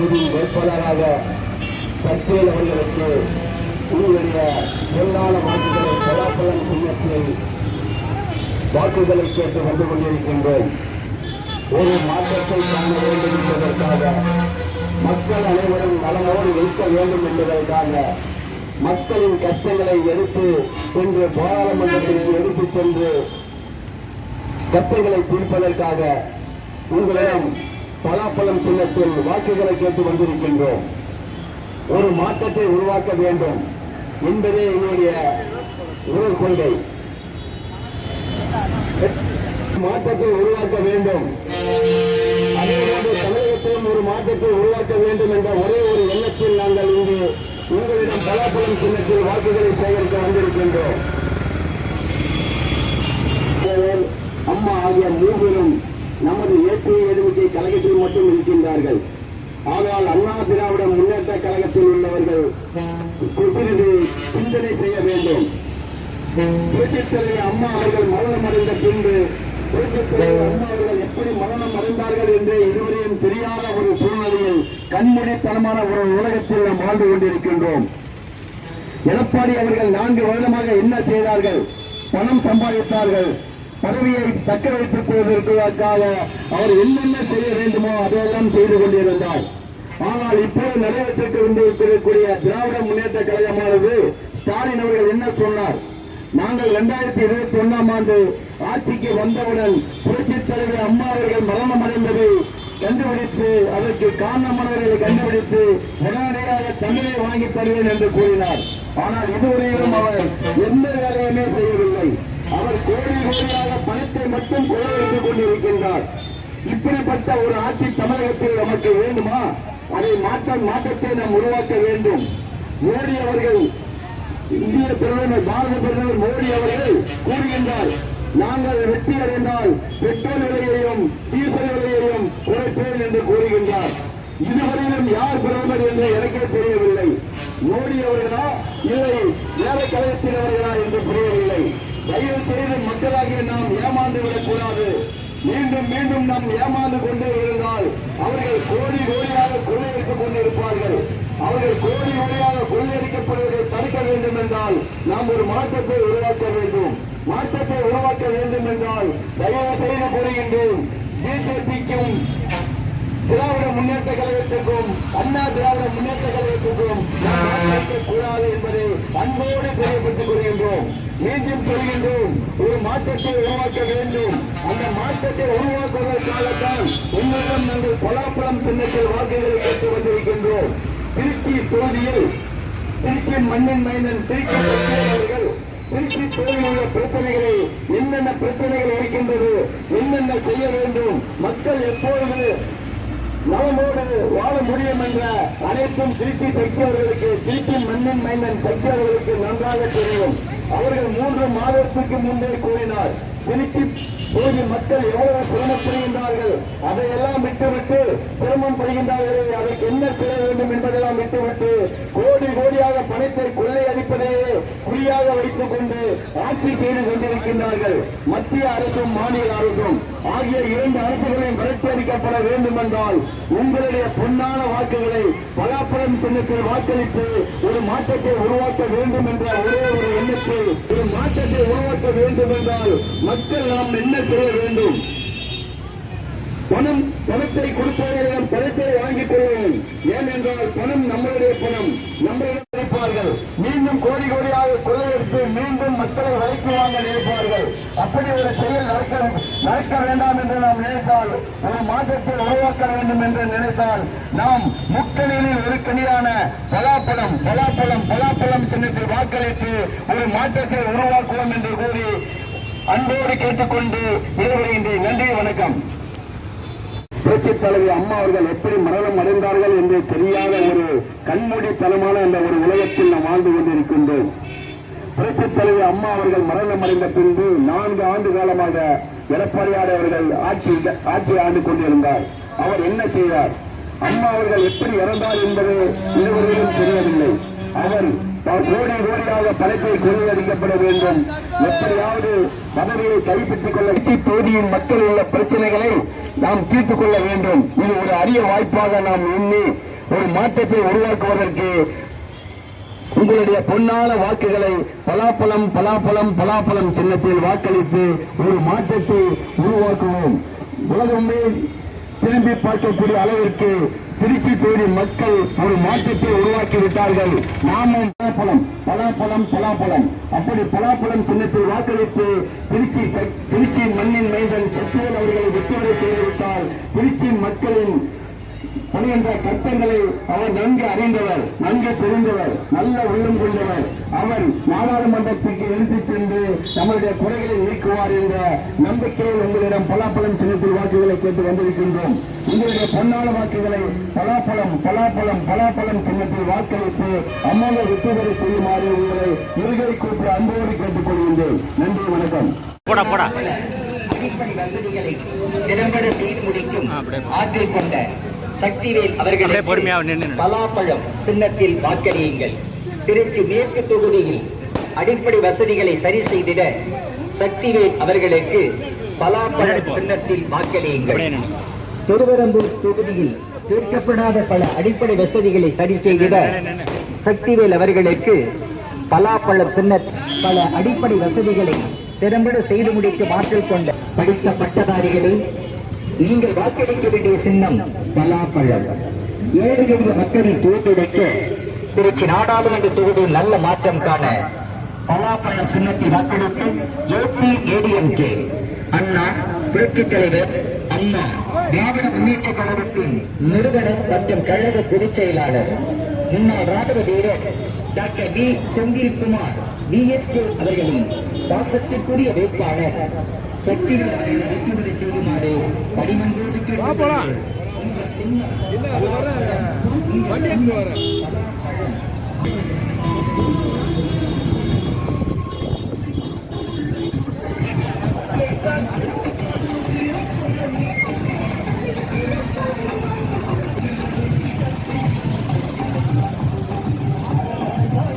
தொகுதி வேட்பாளராக சத்யேல் அவர்களுக்கு உங்களுடைய பொருளாள வாக்குகளை பலாப்பலன் சின்னத்தில் வாக்குகளை கேட்டு வந்து கொண்டிருக்கின்றோம். ஒரு மாற்றத்தை காண வேண்டும் என்பதற்காக மக்கள் அனைவரும் நலமோடு இருக்க வேண்டும் என்பதற்காக மக்களின் கஷ்டங்களை எடுத்து சென்று பாராளுமன்றத்திற்கு எடுத்துச் சென்று கஷ்டங்களை தீர்ப்பதற்காக உங்களிடம் பலாப்பழம் சின்னத்தில் வாக்குகளை கேட்டு வந்திருக்கின்றோம். ஒரு மாற்றத்தை உருவாக்க வேண்டும் என்பதே என்னுடைய உறவு கொள்கை. மாற்றத்தை உருவாக்க வேண்டும். அதேபோன்று தமிழகத்திலும் ஒரு மாற்றத்தை உருவாக்க வேண்டும் என்ற ஒரே ஒரு எண்ணத்தில் நாங்கள் இங்கு உங்களிடம் பலாப்பழம் சின்னத்தில் வாக்குகளை சேகரிக்க வந்திருக்கின்றோம். நமது ஏற்பிய எதிர்க்கை கழகத்தில் மட்டும் இருக்கின்றார்கள். ஆனால் அண்ணா திராவிட முன்னேற்ற கழகத்தில் உள்ளவர்கள் சிறிது சிந்தனை செய்ய வேண்டும். புரட்சித் தலைவர் அம்மா அவர்கள் மரணம் அடைந்த பின்பு புரட்சித் தலைவர் அம்மா அவர்கள் எப்படி மரணம் அடைந்தார்கள் என்று இதுவரையும் தெரியாத ஒரு சூழ்நிலையில் கண்மூடித்தனமான ஒரு உலகத்தில் நாம் வாழ்ந்து கொண்டிருக்கின்றோம். எடப்பாடி அவர்கள் நான்கு வருடமாக என்ன செய்தார்கள்? பணம் சம்பாதித்தார்கள். பதவியை தக்க வைத்துக் கொள்வதற்காக அவர் என்னென்ன செய்ய வேண்டுமோ அதையெல்லாம் செய்து கொண்டிருந்தார். ஆனால் இப்போது நிறைவேற்றிட்டு கொண்டிருக்கக்கூடிய திராவிட முன்னேற்ற கழகமானது ஸ்டாலின் அவர்கள் என்ன சொன்னார்? நாங்கள் இரண்டாயிரத்தி இருபத்தி ஒன்னாம் ஆண்டு ஆட்சிக்கு வந்தவுடன் புரட்சி தலைவர் அம்மா அவர்கள் மரணம் அடைந்ததை கண்டுபிடித்து அதற்கு காரணமானவர்களை கண்டுபிடித்து உடனடியாக தமிழை வாங்கி தருவேன் என்று கூறினார். ஆனால் இதுவரையிலும் அவர் எந்த வேலையுமே செய்யவில்லை. அவர் கோடி கோடியாக பணத்தை மட்டும் கொள்ளையடித்துக் கொண்டிருக்கின்றார். இப்படிப்பட்ட ஒரு ஆட்சி தமிழகத்தில் நமக்கு வேண்டுமா? அதை மாற்ற மாற்றத்தை நாம் உருவாக்க வேண்டும். மோடி அவர்கள் இந்திய பிரதமர் பாரத பிரதமர் மோடி அவர்கள் கூறுகின்றார் நாங்கள் வெற்றி அடைந்தால் பெட்ரோல் விலையையும் டீசல் விலையையும் குறைப்பேன் என்று கூறுகின்றார். இதுவரையிலும் யார் பிரதமர் என்று எனக்கே தெரியவில்லை. மோடி அவர்களா? இல்லை வேலை கழகத்தில் என்று புரியவில்லை தயவு செய்து மக்களாகிய நாம் ஏமாந்து விடக்கூடாது மீண்டும் நாம் ஏமாந்து கொண்டே இருந்தால் அவர்கள் கோடி கோடியாக கொள்ளையடித்துக் கொண்டிருப்பார்கள். அவர்கள் கோடி கோடியாக கொள்ளையடிக்கப்படுவதை தடுக்க வேண்டும் என்றால் நாம் ஒரு மாற்றத்தை உருவாக்க வேண்டும். மாற்றத்தை உருவாக்க வேண்டும் என்றால் தயவு செய்து கூறுகின்றேன். பிஜேபிக்கும் திராவிட முன்னேற்ற கழகத்திற்கும் அண்ணா திராவிட முன்னேற்ற கழகத்திற்கும் கூடாது என்பதை அன்போடு தெரியப்பட்டுக் கொள்கின்றோம். மீண்டும் சொல்கின்றோம் ஒரு மாற்றத்தை உருவாக்க வேண்டும். அந்த மாற்றத்தை உருவாக்குவதற்காகத்தான் உங்களிடம் நாங்கள் பலாப்பழம் சின்னத்தில் வாக்குகளை கேட்டு வந்திருக்கின்றோம். திருச்சி தொகுதியில் திருச்சி மண்ணின் மைந்தன் திருச்சி அவர்கள் திருச்சி தொகுதியில் உள்ள பிரச்சனைகளை என்னென்ன பிரச்சனைகள் இருக்கின்றது என்னென்ன செய்ய வேண்டும் மக்கள் எப்பொழுது நலமோடு வாழ முடியும் என்ற அனைத்தும் திருச்சி சக்தி அவர்களுக்கு திருச்சி மண்ணின் மைந்தன் சக்தி அவர்களுக்கு நன்றாக தெரியும். அவர்கள் மூன்று மாதத்துக்கு முன்பே கூறினார் திருச்சி தொகுதி மக்கள் எவ்வளவு சிரமப்படுகின்றார்கள் அதையெல்லாம் விட்டுவிட்டு சிரமம் படுகின்றார்களே அதற்கு என்ன செய்ய வேண்டும் என்பதெல்லாம் விட்டுவிட்டு கோடி கோடியாக பணத்தை கொள்ளையடிப்பதையே குறியாக வைத்துக் கொண்டு ஆட்சி செய்து கொண்டிருக்கின்றார்கள். மத்திய அரசும் மாநில அரசும் ஆகிய இரண்டு அரசுகளையும் விரட்டடிக்கப்பட வேண்டும் என்றால் உங்களுடைய பொன்னான வாக்குகளை பலாப்பழம் சின்னத்தில் வாக்களித்து ஒரு மாற்றத்தை உருவாக்க வேண்டும் என்ற ஒரே ஒரு எண்ணத்தில் ஒரு மாற்றத்தை உருவாக்க வேண்டும் என்றால் மக்கள் நாம் என்ன செய்ய வேண்டும்? பணம் பணத்தை கொடுப்பவர்களிடம் பணத்தை வாங்கிக் கொள்வோம். ஏனென்றால் பணம் நம்மளுடைய பணம். நம்மளிடம் இருப்பார்கள் மீண்டும் கோடி கோடியாக கொள்ளையடித்து மீண்டும் மக்களை வரைக்கு வாங்க நினைப்பார்கள். அப்படி ஒரு செயல் நடக்க நடக்க வேண்டாம் என்று நாம் நினைத்தால் ஒரு மாற்றத்தை உருவாக்க வேண்டும் என்று நினைத்தால் நாம் முக்கணியில் ஒரு கணியான பலாப்பழம் பலாப்பழம் பலாப்பழம் சின்னத்தில் வாக்களித்து ஒரு மாற்றத்தை உருவாக்குவோம் என்று கூறி அன்போடு கேட்டுக்கொண்டு விடைபெறுகின்றேன். நன்றி வணக்கம். புரட்சி தலைவி அம்மா அவர்கள் எப்படி மரணம் அடைந்தார்கள் என்று தெரியாத ஒரு கண்மூடி தலமான அந்த ஒரு உலகத்தில் நாம் வாழ்ந்து கொண்டிருக்கின்றோம். புரட்சி தலைவி அம்மா அவர்கள் மரணம் அடைந்த பின்பு நான்கு ஆண்டு காலமாக எடப்பாடியார் அவர்கள் ஆட்சி ஆட்சியை ஆண்டு கொண்டிருந்தார். அவர் என்ன செய்தார்? அம்மா அவர்கள் எப்படி இறந்தார் என்பது இதுவரையிலும் தெரியவில்லை. அவர் தான் கோடி கோடியாக பணத்தை கொள்ளையடிக்கப்பட வேண்டும். எப்படியாவது பதவியை கைப்பற்றிக் கொள்ள தொகுதியின் மக்கள் உள்ள பிரச்சனைகளை நாம் தீர்த்துக் கொள்ள வேண்டும். இது ஒரு அரிய வாய்ப்பாக நாம் எண்ணி ஒரு மாற்றத்தை உருவாக்குவதற்கு உங்களுடைய பொன்னான வாக்குகளை பலாப்பழம் பலாப்பழம் பலாப்பழம் சின்னத்தில் வாக்களித்து ஒரு மாற்றத்தை உருவாக்குவோம். உலகமே திரும்பி பார்க்கக்கூடிய அளவிற்கு திருச்சி தொகுதி மக்கள் ஒரு மாற்றத்தை உருவாக்கி விட்டார்கள். நாமும் பலாப்பழம் பலாப்பழம் பலாப்பழம். அப்படி பலாப்பழம் சின்னத்தில் வாக்களித்து திருச்சி திருச்சி மண்ணின் மைந்தன் சத்யன் அவர்களை வெற்றிவரை செய்துவிட்டால் திருச்சி மக்களின் பணிகின்ற கஷ்டங்களை அவர் நன்கு அறிந்தவர் நன்கு தெரிந்தவர் நல்ல உள்ளம் கொண்டவர். அவர் நாடாளுமன்றத்திற்கு எடுத்துச் சென்று நம்முடைய குறைகளை நீக்குவார் என்ற நம்பிக்கையில் உங்களிடம் பலாப்பழம் சின்னத்தில் வாக்குகளை கேட்டு வந்திருக்கின்றோம். உங்களுடைய பொன்னான வாக்குகளை பலாப்பழம் பலாப்பழம் பலாப்பழம் சின்னத்தில் வாக்களித்து அம்மாவை வெற்றிபெற செய்யுமாறு உங்களை இருகை கூட்டு அன்போடு கேட்டுக் கொள்கின்றேன் நன்றி வணக்கம். போடா போடா. அடிப்படை வசதிகளை திறம்பட செய்து முடிக்கும் ஆற்றல் கொண்ட சக்திவேல் நின்னு பலாப்பழம் சின்னத்தில் வாக்களியுங்கள். திருச்சி மேற்கு தொகுதியில் அடிப்படை வசதிகளை சரி செய்திட சக்திவேல் அவர்களுக்கு பலாப்பழம் சின்னத்தில் வாக்களியுங்கள். திருவரம்பூர் தொகுதியில் தீர்க்கப்படாத பல அடிப்படை வசதிகளை சரி செய்திட சக்திவேல் அவர்களுக்கு பலாப்பழம் சின்ன பல அடிப்படை வசதிகளை திறம்பட செய்து முடிக்கும் ஆற்றல் கொண்ட படித்த பட்டதாரிகளே நீங்கள் வாக்களிக்க வேண்டிய சின்னம் பலாப்பழம். ஏழை எளிய மக்களை தோற்றுடைக்க திருச்சி நாடாளுமன்ற தொகுதியில் நல்ல மாற்றம் காண பலாப்பழம் சின்னத்தை வாக்களித்து ஏபி ஏடிஎம்கே. அண்ணா புரட்சி தலைவர் அம்மா திராவிட முன்னேற்ற கழகத்தின் நிறுவனர் மற்றும் கழக பொதுச் செயலாளர். முன்னாள் ராணுவ வீரர் டாக்டர் வி. செந்தில்குமார் விஎஸ்கே அவர்களின் பாசத்திற்குரிய வேட்பாளர். சக்தி வெற்றிபெற செய்யுமாறு பணிமன்றோடு கேட்டுக்கொள்கிறேன்.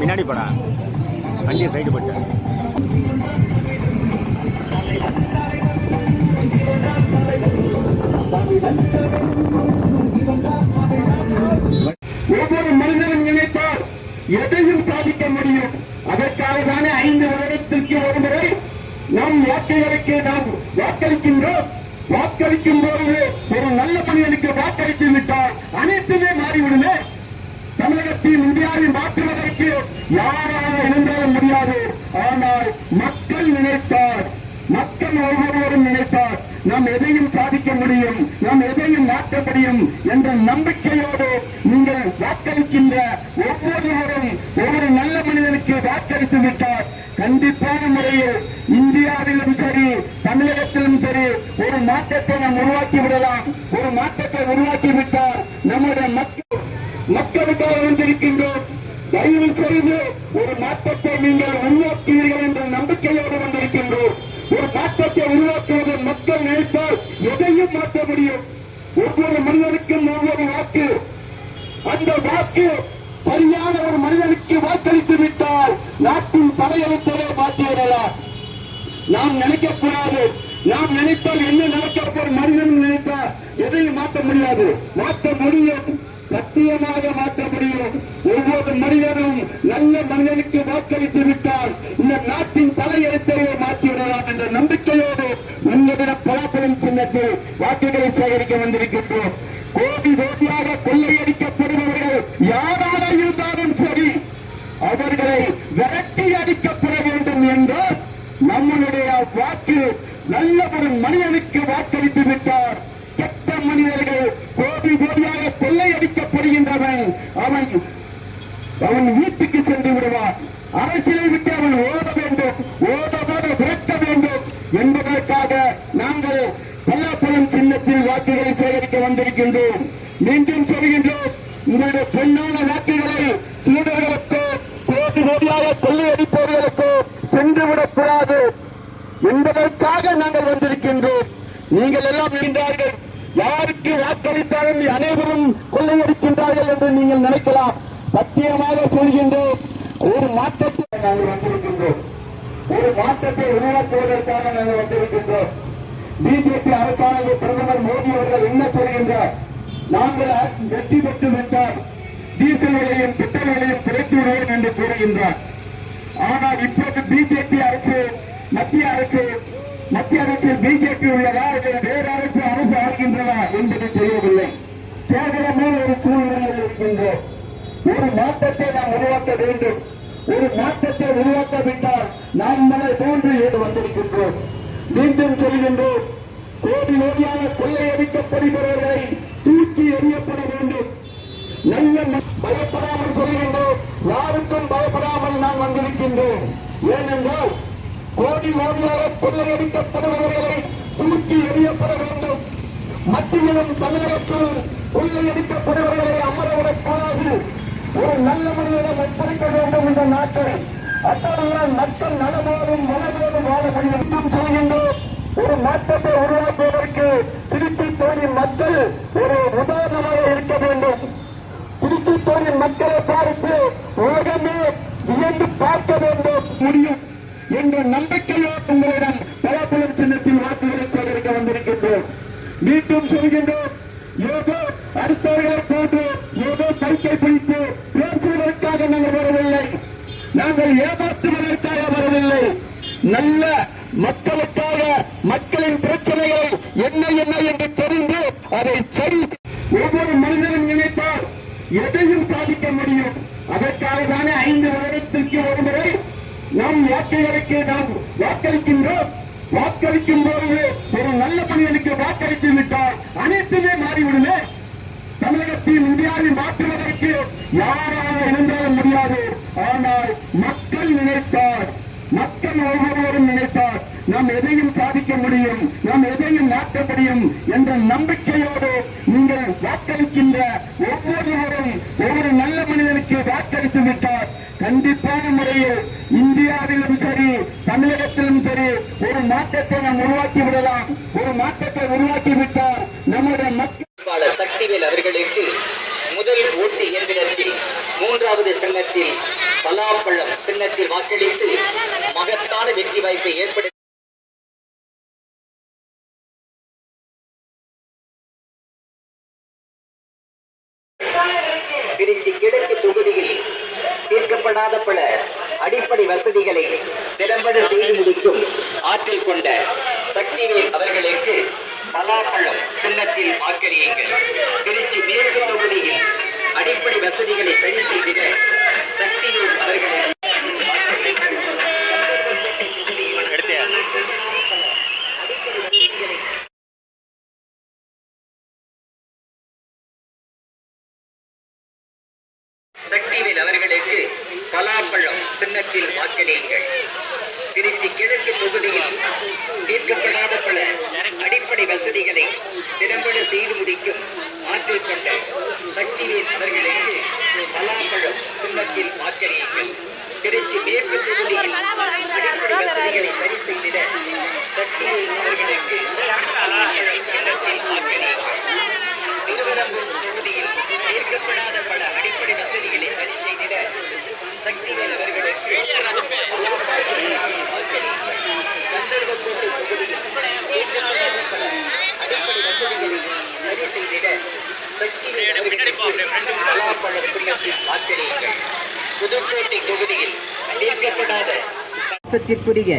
பின்னாடி படா வண்டியை சைடு போட்டேன் ஒவ்வொரு மனிதனும் நினைத்தால் எதையும் சாதிக்க முடியும். அதற்காக தானே ஐந்து வருடத்திற்கு ஒருமுறை நம் வாக்குகளுக்கு நாம் வாக்களிக்கின்றோம். வாக்களிக்கும் போது ஒரு நல்ல பணிகளுக்கு வாக்களித்து விட்டால் அனைத்துமே மாறிவிடுமே. தமிழகத்தில் இந்தியாவை மாற்றுவதற்கு யாராக இருந்தாலும் முடியாது. ஆனால் மக்கள் நினைத்தார் மக்கள் ஒவ்வொருவரும் நினைத்தார் நாம் எதையும் சாதிக்க முடியும் நாம் எதையும் மாற்ற முடியும் என்ற நம்பிக்கையோடு நீங்கள் வாக்களிக்கின்ற ஒவ்வொருவரும் ஒவ்வொரு நல்ல மனிதனுக்கு வாக்களித்து விட்டார். கண்டிப்பான முறையில் இந்தியாவிலும் சரி தமிழகத்திலும் சரி ஒரு மாற்றத்தை நாம் உருவாக்கி விடலாம். ஒரு மாற்றத்தை உருவாக்கி விட்டால் நம்முடைய மக்கள் மக்களுக்காக வந்திருக்கின்றோம். தயவு செய்து ஒரு மாற்றத்தை நீங்கள் உருவாக்குவீர்கள் என்ற நம்பிக்கையோடு வந்திருக்கின்றோம் ஒரு மாற்றத்தை உருவாக்குவது மக்கள் நினைத்தால் எதையும் மாற்ற முடியும் ஒவ்வொரு மனிதனுக்கும் ஒவ்வொரு வாக்கு அந்த சரியான ஒரு மனிதனுக்கு வாக்களித்து விட்டால் நாட்டின் தலையெழுத்தவே மாற்றிவிடலாம். நாம் நினைக்கக்கூடாது. நாம் நினைத்தால் என்ன நடக்க ஒரு மனிதன் நினைத்தால் எதையும் மாற்ற முடியாது. மாற்ற முடியும். சத்தியமாக மாற்ற முடியும். ஒவ்வொரு மனிதனும் நல்ல மனிதனுக்கு வாக்களித்து விட்டால் இந்த நாட்டின் தலையெழுத்தையே மாற்றிவிடலாம் என்ற நம்பிக்கையோடு உங்களிடம் பலாப்பழம் சின்னத்தில் வாக்குகளை சேகரிக்க வந்திருக்கின்றோம். கொள்ளையடிக்கப்படுபவர்கள் யாராக இருந்தாலும் சரி அவர்களை விரட்டி அடிக்கப்பட வேண்டும் என்று நம்மளுடைய வாக்கு நல்ல ஒரு மனிதனுக்கு வாக்களித்து விட்டார். கெட்ட மனிதர்கள் கோபி கோபியாக கொள்ளையடிக்கப்படுகின்றவன் அவன் அவன் வீட்டுக்கு சென்று விடுவான். அரசியலை விட்டு அவன் ஓட வேண்டும் ஓடவோட விரட்ட வேண்டும் என்பதற்காக நாங்கள் பல்லாப்பழம் சின்னத்தில் வாக்குகளை சேகரிக்க வந்திருக்கின்றோம். மீண்டும் சொல்கின்றோம் உங்களுடைய பொன்னான வாக்குகளை சீடர்களுக்கோ கோடி கோடியாக கொள்ளையடிப்பவர்களுக்கோ சென்றுவிடக்கூடாது என்பதற்காக நாங்கள் வந்திருக்கின்றோம். நீங்கள் எல்லாம் நின்றார்கள். யாருக்கு வாக்களித்தாலும் அனைவரும் கொள்ளையடிக்கின்றார்கள் என்று நீங்கள் நினைக்கலாம். சத்தியமாக சொல்கின்றோம் ஒரு மாற்றத்தை நாங்கள் வந்திருக்கின்றோம். ஒரு மாற்றத்தை உருவாக்குவதற்காக நாங்கள் வந்திருக்கின்றோம். பிஜேபி அரசாங்க பிரதமர் மோடி அவர்கள் என்ன சொல்கின்றார்? நாங்கள் வெற்றி பெற்று விட்டால் கழிவுகளையும் திட்டங்களையும் குறைத்து விடுவோம் என்று கூறுகின்றார். ஆனால் இப்போது பிஜேபி அரசு மத்திய அரசு மத்திய அரசில் பிஜேபி உள்ளதா இல்லை வேறு அரசு அரசு ஆகின்றதா என்பது தெரியவில்லை. கேவலமான ஒரு சூழ்நிலையில் இருக்கின்றோம். ஒரு மாற்றத்தை நாம் உருவாக்க வேண்டும். ஒரு மாற்றத்தை உருவாக்காவிட்டால் நாம் மலை போன்று ஏது வந்திருக்கின்றோம். மீண்டும் சொல்கின்றோம் கோடி கோடியாக கொள்ளையடிக்கப்படுகிறவர்களை தூக்கி எறியப்பட வேண்டும். நல்ல பயப்படாமல் சொல்கின்றேன் யாருக்கும் பயப்படாமல் நான் வந்திருக்கின்றேன். ஏனென்றால் கோடி கோடியாக கொள்ளையடிக்கப்படுபவர்களை தூக்கி எறியப்பட வேண்டும். மத்தியிலும் தமிழகத்தில் கொள்ளையடிக்கப்படுபவர்களை அமரவிடக்கூடாது ஒரு நல்ல மனிதனிடம் ஒப்படைக்க வேண்டும் இந்த நாட்டை. அத்தகைய மக்கள் நலமோடும் மனதோடும் வாழ முடியும். நாம் சொல்கின்றோம் ஒரு மாற்றத்தை உருவாக்குவதற்கு திருச்சி தோணி மக்கள் ஒரு உதாரணமாக இருக்க வேண்டும். திருச்சி தோணி மக்களை பார்த்து உலகமே வியந்து பார்க்க வேண்டும். முடியும். என்ற நம்பிக்கையோடு உங்களிடம் பலாபலம் சின்னத்தில் வாக்குகளை சேகரிக்க வந்திருக்கின்றோம். மீண்டும் சொல்கின்றோம் ஏதோ அடுத்தவர்களை போன்று ஏதோ பைக்கை பிடித்து பேசுவதற்காக நாங்கள் வரவில்லை. நாங்கள் ஏமாற்றுவதற்காக வரவில்லை. நல்ல மக்கள் மக்களின் பிரச்சனைகள் என்ன என்ன என்று தெரிந்து அதை சரி ஒவ்வொரு மனிதனும் நினைத்தால் எதையும் சாதிக்க முடியும் அதற்காக தானே ஐந்து வருடத்திற்கு ஒரு முறை நம் வாக்குகளுக்கு நாம் வாக்களிக்கின்றோம். வாக்களிக்கும் போது ஒரு நல்ல மனிதனுக்கு வாக்களித்து விட்டால் அனைத்துமே மாறிவிடுமே. தமிழகத்தில் இந்தியாவை மாற்றுவதற்கு யாராக இணைந்தாலும் முடியாது. ஆனால் மக்கள் நினைத்தார் மக்கள் ஒவ்வொருவரும் நினைத்தார் நாம் எதையும் சாதிக்க முடியும் நாம் எதையும் மாற்ற முடியும் என்ற நம்பிக்கையோடு நீங்கள் வாக்களிக்கின்ற ஒவ்வொருவரும் ஒவ்வொரு நல்ல மனிதனுக்கு வாக்களித்து விட்டார் கண்டிப்பான முறையில் இந்தியாவிலும் சரி தமிழகத்திலும் சரி ஒரு மாற்றத்தை நாம் உருவாக்கி விடலாம். ஒரு மாற்றத்தை உருவாக்கி விட்டால் நம்முடைய மக்கள் சக்திவேல் அவர்களுக்கு முதல் ஓட்டு இயந்திரத்தில் மூன்றாவது சின்னத்தில் பலாப்பழம் சின்னத்தில் வாக்களித்து மகத்தான வெற்றி வாய்ப்பை ஏற்படுத்த திருச்சி கிழக்கு தொகுதியில் தீர்க்கப்படாத பல அடிப்படை வசதிகளை திறம்பட செய்து முடிக்கும் ஆற்றல் கொண்ட சக்திவேல் அவர்களுக்கு பலாப்பழம் சின்னத்தில் வாக்களியுங்கள். திருச்சி மேற்கு தொகுதியில் அடிப்படை வசதிகளை சரி செய்திட சக்திவேல் அவர்களை சக்திவேல் அவர்களுக்கு பலாப்பழம் சின்னத்தில் வாக்களியுங்கள். திருச்சி கிழக்கு தொகுதியில் தீர்க்கப்படாத பல அடிப்படை வசதிகளை திறம்பட செய்து முடிக்கும் ஆற்றல் கொண்ட சக்திவேல் அவர்களுக்கு பலாப்பழம் சின்னத்தில் வாக்களியுங்கள். திருச்சி மேற்கு தொகுதியில் அடிப்படை வசதிகளை சரி செய்திட சக்திவேல் அவர்களுக்கு பலாப்பழம் சின்னத்தில் வாக்களியுங்கள் திருவரம்பூர் தொகுதியில் தீர்க்கப்படாத பல அடிப்படை வசதிகளை சரி செய்திட சக்திவேல் அவர்களுக்கு கந்தர்வக்கோட்டை தொகுதியில் தீர்க்கப்படாத பல அடிப்படை வசதிகளை சரி செய்திட சக்திவேல் அவர்களுக்கு பலாப்பழம் புதுக்கோட்டை தொகுதியில் தீர்க்கப்படாத சத்திற்குரிய